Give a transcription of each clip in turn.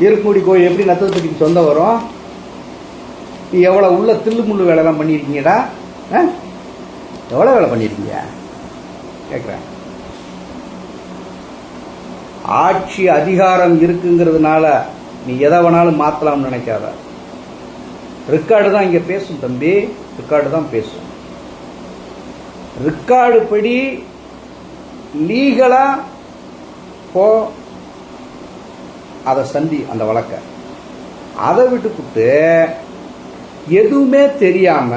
இருக்கமுடி கோயில் எப்படி நத்தத்துக்கு சொந்தம் வரும்? நீ எவ்வளோ உள்ள தில்லு முள்ளு வேலைலாம் பண்ணியிருக்கீங்கடா? ஆ? எவ்வளோ வேலை பண்ணியிருக்கீங்க? கேட்குறேன் ஆட்சி அதிகாரம் இருக்குங்கிறதுனால நீ எதை வேணாலும் மாற்றலாம்னு நினைக்காத. ரெக்கார்டு தான் இங்கே பேசும் தம்பி. ரெக்கார்டு தான் பேசும். ரெக்கார்டு படி லீகலாக போ அதை சந்தி அந்த வழக்க. அதை விட்டுப்புட்டு எதுவுமே தெரியாம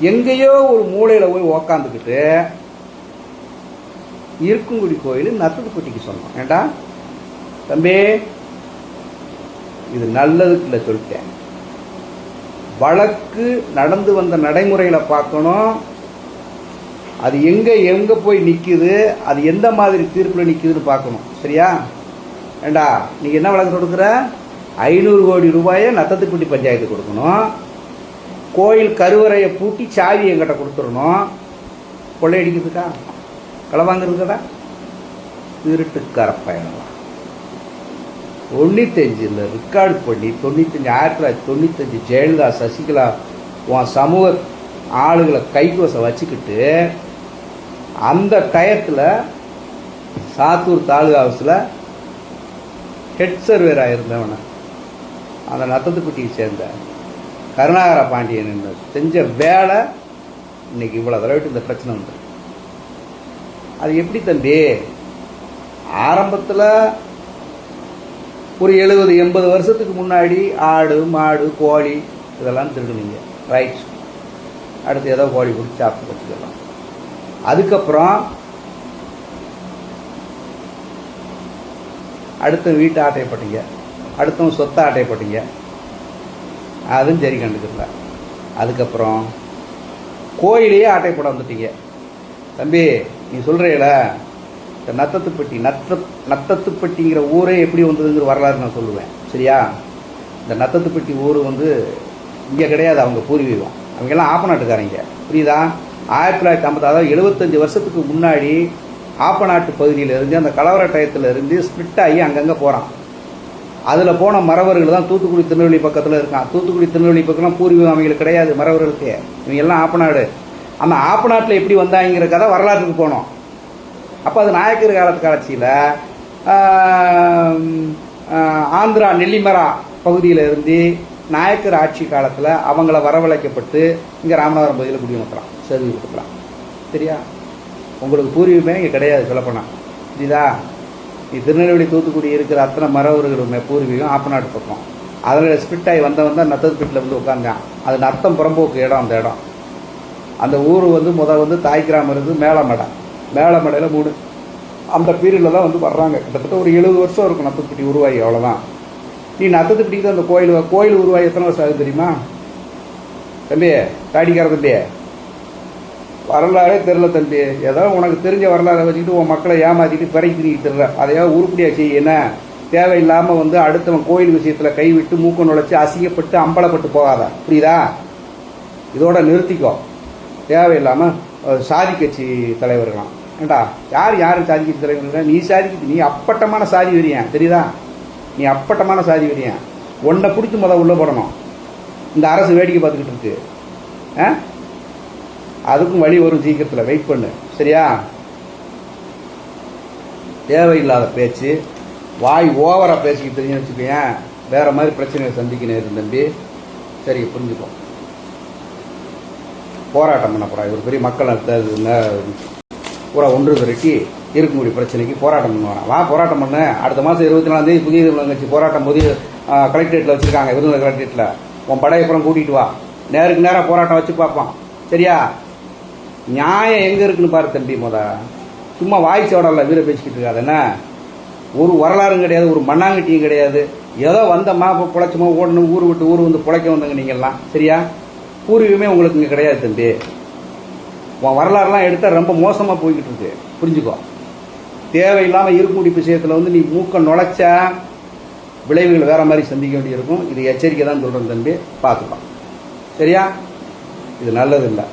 எங்கேயோ ஒரு மூலையில போய் உக்காந்துக்கிட்டு இருக்குங்குடி கோயில் நத்தத்துப்பட்டிக்கு சொன்னோம் ஏண்டா? தம்பி இது நல்லதுக்கு இல்லை சொல்லிட்டேன். வழக்கு நடந்து வந்த நடைமுறையில பார்க்கணும். அது எங்கே எங்கே போய் நிக்குது அது எந்த மாதிரி தீர்ப்பில் நிக்குதுன்னு பார்க்கணும். சரியா? ஏண்டா நீங்கள் என்ன வழக்கு கொடுக்குற ஐநூறு கோடி ரூபாயை நத்தத்துப்பட்டி பஞ்சாயத்து கொடுக்கணும். கோயில் கருவறையை பூட்டி சாவி எங்கிட்ட கொடுத்துடணும். கொள்ளையடிக்கிறதுக்கா களை வாங்குறதுக்கடா திருட்டுக்கார பயணம் தொண்ணூத்தஞ்சில் ரெக்கார்டு பண்ணி தொண்ணூத்தஞ்சு ஆயிரத்தி தொள்ளாயிரத்தி தொண்ணூத்தஞ்சு ஜெயலலிதா சசிகலா உன் சமூக ஆளுகளை கைகோசை வச்சுக்கிட்டு அந்த டயத்தில் சாத்தூர் தாலுகா ஹவுஸில் ஹெட் சர்வேராக இருந்தவனை. அந்த நத்தத்துக்குட்டியை சேர்ந்த கருணாகர பாண்டியன் செஞ்ச வேலை இன்னைக்கு இவ்வளோ தடவைட்டு இந்த பிரச்சனை வந்து அது எப்படி தம்பி? ஆரம்பத்தில் ஒரு எழுபது எண்பது வருஷத்துக்கு முன்னாடி ஆடு மாடு கோழி இதெல்லாம் திருடுனீங்க. ரைட் அடுத்து ஏதோ கோழி பிடிச்சி சாப்பிட்டு வச்சுக்கலாம். அதுக்கப்புறம் அடுத்த வீட்டு ஆட்டையப்பட்டீங்க அடுத்தவன் சொத்தை ஆட்டையப்பட்டீங்க அதுவும் சரி கண்டுக்கல. அதுக்கப்புறம் கோயிலையே ஆட்டைப்பட வந்துட்டீங்க. தம்பி நீ சொல்கிறீல இந்த நத்தத்துப்பட்டி நத்த நத்தத்துப்பட்டிங்கிற ஊரே எப்படி வந்ததுங்கிற வரலாறு நான் சொல்லுவேன். சரியா? இந்த நத்தத்துப்பட்டி ஊர் வந்து இங்கே கிடையாது அவங்க பூர்வீகம். அவங்கெல்லாம் ஆப்பநாட்டுக்காரங்க. புரியுதா? ஆயிரத்தி தொள்ளாயிரத்தி ஐம்பது அதாவது எழுபத்தஞ்சு வருஷத்துக்கு முன்னாடி ஆப்ப நாட்டு பகுதியில் இருந்து அந்த கலவர டயத்தில் இருந்து ஸ்பிட் ஆகி அங்கங்கே போகிறான் அதில் போன மறவர்கள் தான் தூத்துக்குடி திருநெல்வேலி பக்கத்தில் இருக்கான். தூத்துக்குடி திருநெல்வேலி பக்கம்லாம் பூர்வீகம் அவங்களுக்கு கிடையாது மறவர்களுக்கு. இவங்க எல்லாம் ஆப்பநாடு. அந்த ஆப்பநாட்டில் எப்படி வந்தாங்கிற கதை வரலாற்றுக்கு போனோம். அப்போ அது நாயக்கர் காலத்து காட்சியில் ஆந்திரா நெல்லிமரா பகுதியில் இருந்து நாயக்கர் ஆட்சி காலத்தில் அவங்கள வரவழைக்கப்பட்டு இங்கே ராமநாதபுரம் பகுதியில் குடியமர்த்துறான். சர்வி கொடுக்குறான் சரியா? உங்களுக்கு பூர்வீகமே இங்கே கிடையாது சொல்லப்போனால் புரியுதா? நீ திருநெல்வேலி தூத்துக்குடி இருக்கிற அத்தனை மரவர்களுமே பூர்வீகம் ஆப்பநாடு பக்கம். அதில் ஸ்பிட் ஆகி வந்தவன் தான் நத்தத்துப்பட்டில் வந்து உட்காந்தான் அது நத்தம் புறம்போக்கு இடம் அந்த இடம். அந்த ஊர் வந்து முதல் வந்து தாய் கிராமம் இருந்து மேலமடை மேலமடையில் மூணு. அந்த பீரியடில் தான் வந்து வர்றாங்க. கிட்டத்தட்ட ஒரு எழுபது வருஷம் இருக்கும் நத்தத்துப்பட்டி உருவாகி அவ்வளோதான் நீ நத்தத்துப்பட்டிக்கு தான் அந்த கோயில் கோயில் உருவாகி எத்தனை வருஷம் ஆகுது தெரியுமா? தம்பி தாடிக்கார தம்பி வரலாறே தெரில தம்பி. ஏதோ உனக்கு தெரிஞ்ச வரலாறை வச்சுக்கிட்டு உன் மக்களை ஏமாற்றிட்டு பிறகு திரிக்கிட்டு தெரில அதையாவது உருப்படியாக செய்ய என்ன? தேவையில்லாமல் வந்து அடுத்தவன் கோயில் விஷயத்தில் கைவிட்டு மூக்க நுழைச்சி அசிங்கப்பட்டு அம்பலப்பட்டு போகாத. புரியுதா? இதோட நிறுத்திக்கோ. தேவையில்லாமல் சாதி கட்சி தலைவர்களாம் ஏண்டா? யார் யார் சாதி கட்சி தலைவர்கள் நீ சாதிக்கு நீ அப்பட்டமான சாதி வெறியன் தெரியுதா? நீ அப்பட்டமான சாதி வெறியன் உன்னை பிடிச்சி முதல் உள்ளே போடணும். இந்த அரசு வேடிக்கை பார்த்துக்கிட்டு இருக்கு. ஆ அதுக்கும் வழி வரும் சீக்கிரத்தில். வெயிட் பண்ணு. சரியா? தேவையில்லாத பேச்சு. வாய் ஓவராக பேசிக்கிட்டு தெரிஞ்சு வச்சுக்கோயேன் வேறு மாதிரி பிரச்சனையை சந்திக்க நேரம் தம்பி. சரி புரிஞ்சுக்கோ. போராட்டம் பண்ண போகிறா இவர் பெரிய மக்கள் பூரா ஒன்று திரட்டி இருக்கக்கூடிய பிரச்சனைக்கு போராட்டம் பண்ணுவாங்க வா போராட்டம் பண்ணு. அடுத்த மாதம் இருபத்தி நாலாம் தேதி புதிய கட்சி போராட்டம் புதிய கலெக்டரேட்டில் வச்சுருக்காங்க விருதுநகர் கலெக்டரேட்டில் உன் படையப்புறம் கூட்டிகிட்டு வா. நேருக்கு நேராக போராட்டம் வச்சு பார்ப்போம் சரியா? நியாயம் எங்கே இருக்குன்னு பாரு தம்பி முத. சும்மா வாய்ச்சோடல வீர பேசிக்கிட்டு இருக்காது ஒரு வரலாறும் கிடையாது ஒரு மண்ணாங்கட்டியும் கிடையாது. ஏதோ வந்தம்மா இப்போ பிழைச்சமா ஓடணும் ஊர் விட்டு ஊர் வந்து பிழைக்க வந்தங்க நீங்கள்லாம் சரியா? பூர்வீகமே உங்களுக்கு இங்கே கிடையாது தம்பி. உன் வரலாறுலாம் எடுத்தால் ரொம்ப மோசமாக போய்கிட்டு இருக்கு. புரிஞ்சுக்கோ. தேவையில்லாமல் இருக்குடி விஷயத்தில் வந்து நீ மூக்க நுழைச்சா விளைவுகள் வேற மாதிரி சந்திக்க வேண்டியிருக்கும். இது எச்சரிக்கை தான் சொல்கிறேன் தம்பி. பார்த்துக்கலாம். சரியா? இது நல்லது இல்லை